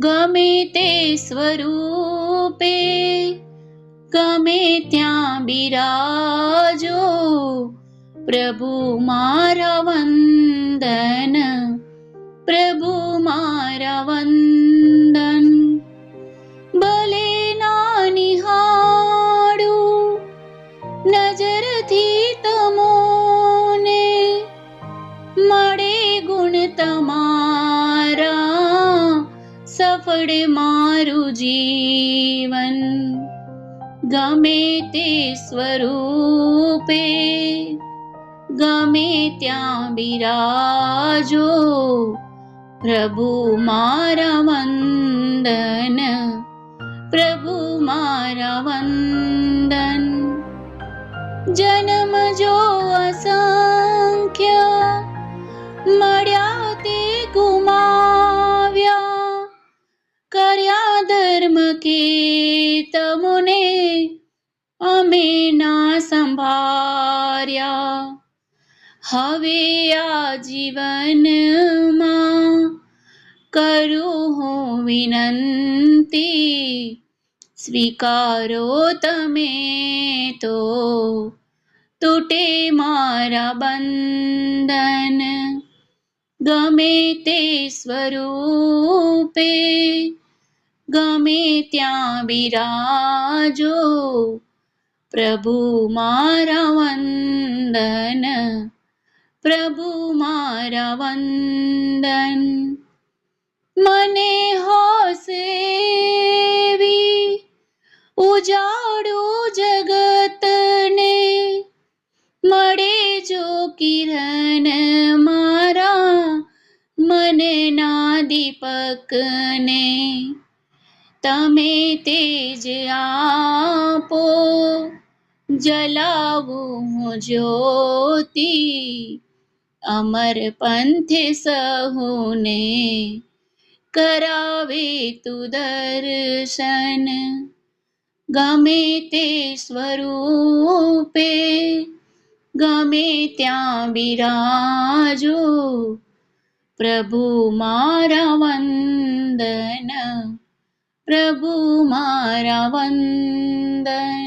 ગમે તે સ્વરૂપે ગમે ત્યાં બિરાજો પ્રભુ મારા વંદન પ્રભુ મારા સફળ મારું જીવન ગમે તે સ્વરૂપે ગમે ત્યાં બિરાજો પ્રભુ મારા વંદન પ્રભુ મારા વંદન જન્મ જો ધર્મ કે તમુને અમે ના સંભાર્યા હવે આ જીવનમાં કરું હું વિનંતી સ્વીકારો તમે તો તૂટે મારા બંધન ગમે તે સ્વરૂપે ગમે ત્યાં બિરાજો. પ્રભુ મારા વંદન, પ્રભુ મારા વંદન. મને હોસેવી ઉજાડું જગતને. મળે જો કિરણ મારા મનના દીપકને. તમે તેજ આપો, જલાવું હું જ્યોતિ, અમર પંથે સહુને કરાવે તું દર્શન. ગમે તે સ્વરૂપે, ગમે ત્યાં બિરાજો, પ્રભુ મારા વંદન. પ્રભુ મારા વંદન